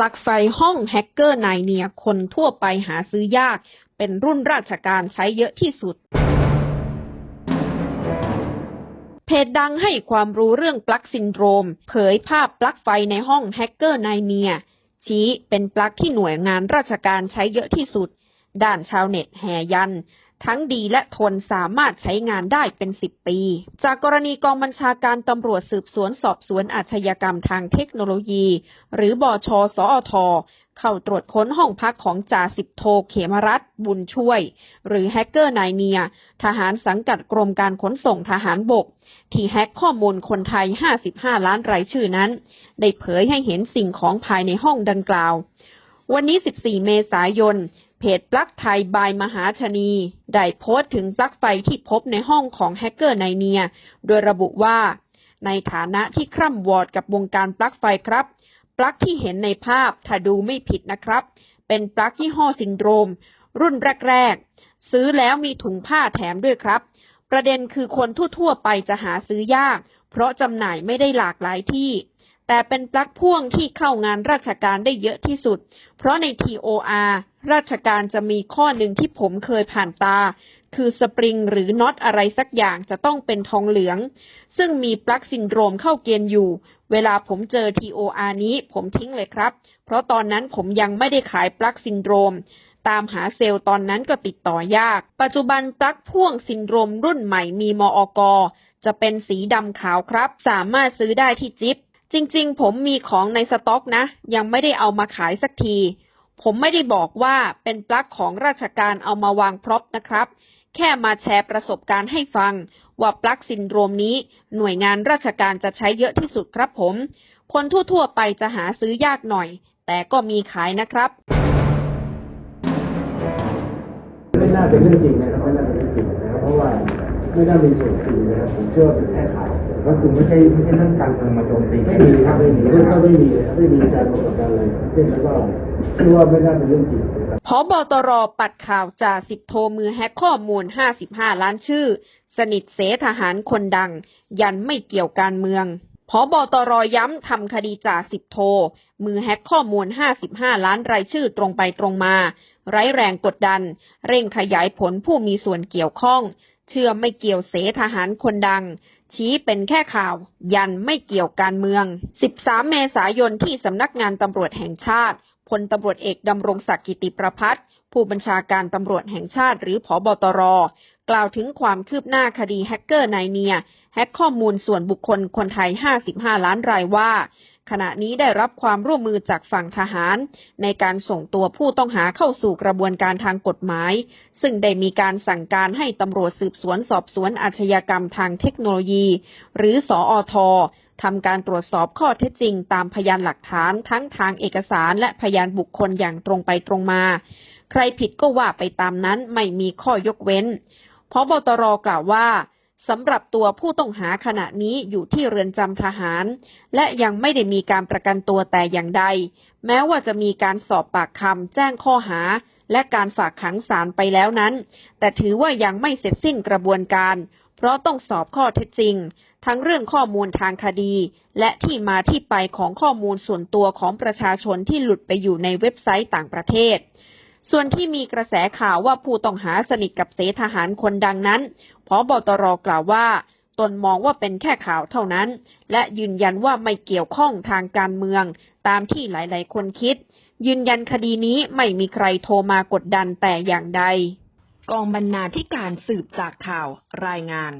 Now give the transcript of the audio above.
ปลั๊กไฟห้องแฮกเกอร์นายเนียคนทั่วไปหาซื้อยาก เป็นรุ่นราชการใช้เยอะที่สุด เพจดังให้ความรู้เรื่องปลั๊กซินโดรม เผยภาพปลั๊กไฟในห้องแฮกเกอร์นายเนียชี้เป็นปลั๊กที่หน่วยงานราชการใช้เยอะที่สุด ด้านชาวเน็ตแห่ยัน ทั้งดีและทนสามารถใช้งานได้เป็นสิบปี จากกรณีกองบัญชาการตำรวจสืบสวนสอบสวนอาชญากรรมทางเทคโนโลยี หรือบอชสอทเข้าตรวจค้นห้องพักของจ่าสิบโทเขมรัตบุญช่วย หรือแฮกเกอร์นายเนีย ทหารสังกัดกรมการขนส่งทหารบก ที่แฮกข้อมูลคนไทย 55 ล้านรายชื่อนั้น ได้เผยให้เห็นสิ่งของภายในห้องดังกล่าววันนี้ 14 เมษายน เพจปลั๊กไทยบายมหาชนี ได้โพสต์ถึงปลั๊กไฟที่พบในห้องของแฮกเกอร์ไนเนีย โดยระบุว่า ในฐานะที่คร่ำวอดกับวงการปลั๊กไฟครับ ปลั๊กที่เห็นในภาพถ้าดูไม่ผิดนะครับ เป็นปลั๊กยี่ห้อซินโดรม รุ่นแรก ๆ ซื้อแล้วมีถุงผ้าแถมด้วยครับ ประเด็นคือคนทั่วๆไปจะหาซื้อยาก เพราะจำหน่ายไม่ได้หลากหลายที่ แต่เป็นปลั๊กพ่วงที่เข้างานราชการได้เยอะที่สุด เพราะใน TOR ราชการจะมีข้อหนึ่งที่ผมเคยผ่านตา คือสปริงหรือน็อตอะไรสักอย่างจะต้องเป็นทองเหลือง ซึ่งมีปลั๊กซินโดรมเข้าเกณฑ์อยู่ เวลาผมเจอ TOR นี้ผมทิ้งเลยครับ เพราะตอนนั้นผมยังไม่ได้ขายปลั๊กซินโดรมตามหาเซลล์ตอนนั้นก็ติดต่อยาก ปัจจุบันปลั๊กพ่วงซินโดรมรุ่นใหม่มีมอกจะเป็นสีดำขาวครับ สามารถซื้อได้ที่จิ๊บ จริงๆ ผมมีของในสต็อกนะ ยังไม่ได้เอามาขายสักที ผมไม่ได้บอกว่าเป็นปลั๊กของราชการเอามาวางพร็อพนะครับ แค่มาแชร์ประสบการณ์ให้ฟัง ว่าปลั๊กซินโดรมนี้ หน่วยงานราชการจะใช้เยอะที่สุดครับผม คนทั่วๆ ไปจะหาซื้อยากหน่อย แต่ก็มีขายนะครับไม่น่าเป็นเรื่องจริงนะครับไม่น่าเป็นเรื่องจริงนะครับเพราะว่าไม่น่ามีส่วนจริงนะครับผมเชื่อเป็นแค่ข่าว ก็คือไม่ใช่ไม่ใช่เรื่องการเมืองมาโจมตีไม่มีครับไม่มีเรื่องก็ไม่มีเลยครับไม่มีการประกอบการอะไรทั้งสิ้นแล้วก็เชื่อว่าไม่น่าเป็นเรื่องจริงนะครับพบตรปัดข่าวจ่าสิบโทมือแฮกข้อมูล 55 ล้านชื่อ สนิทเสทหารคนดัง ยันไม่เกี่ยวการเมืองพบตรย้ำทำคดีจ่าสิบโท มือแฮกข้อมูล 55 ล้านรายชื่อตรงไปตรงมา ไร้แรงกดดัน เร่งขยายผลผู้มีส่วนเกี่ยวข้อง เชื่อไม่เกี่ยวเสทหารคนดัง ชี้เป็นแค่ข่าว ยันไม่เกี่ยวการเมือง 13 เมษายนที่สำนักงานตำรวจแห่งชาติพลตำรวจเอกดำรงศักดิ์กิติประพัฒน์ผู้บัญชาการตำรวจแห่งชาติหรือผอบตร กล่าวถึงความคืบหน้าคดีแฮกเกอร์นายเนีย แฮกข้อมูลส่วนบุคคลคนไทย 55 ล้านรายว่า ขณะนี้ได้รับความร่วมมือจากฝั่งทหาร ในการส่งตัวผู้ต้องหาเข้าสู่กระบวนการทางกฎหมาย ซึ่งได้มีการสั่งการให้ตำรวจสืบสวนสอบสวนอาชญากรรมทางเทคโนโลยี หรือสออททำการตรวจสอบข้อเท็จจริงตามพยานหลักฐานทั้งทางเอกสารและพยานบุคคลอย่างตรงไปตรงมา ใครผิดก็ว่าไปตามนั้นไม่มีข้อยกเว้นพบตรกล่าวว่า สำหรับตัวผู้ต้องหาขณะนี้อยู่ที่เรือนจำทหาร และยังไม่ได้มีการประกันตัวแต่อย่างใด แม้ว่าจะมีการสอบปากคำแจ้งข้อหา และการฝากขังศาลไปแล้วนั้น แต่ถือว่ายังไม่เสร็จสิ้นกระบวนการ เพราะต้องสอบข้อเท็จจริง ทั้งเรื่องข้อมูลทางคดี และที่มาที่ไปของข้อมูลส่วนตัวของประชาชนที่หลุดไปอยู่ในเว็บไซต์ต่างประเทศ ส่วนที่มีกระแสข่าวว่าผู้ต้องหาสนิทกับเสทหารคนดังนั้นพบตรกล่าวว่า ตนมองว่าเป็นแค่ข่าวเท่านั้น และยืนยันว่าไม่เกี่ยวข้องทางการเมือง ตามที่หลาย ๆ คนคิด ยืนยันคดีนี้ไม่มีใครโทรมากดดันแต่อย่างใด กองบรรณาธิการสืบจากข่าวรายงาน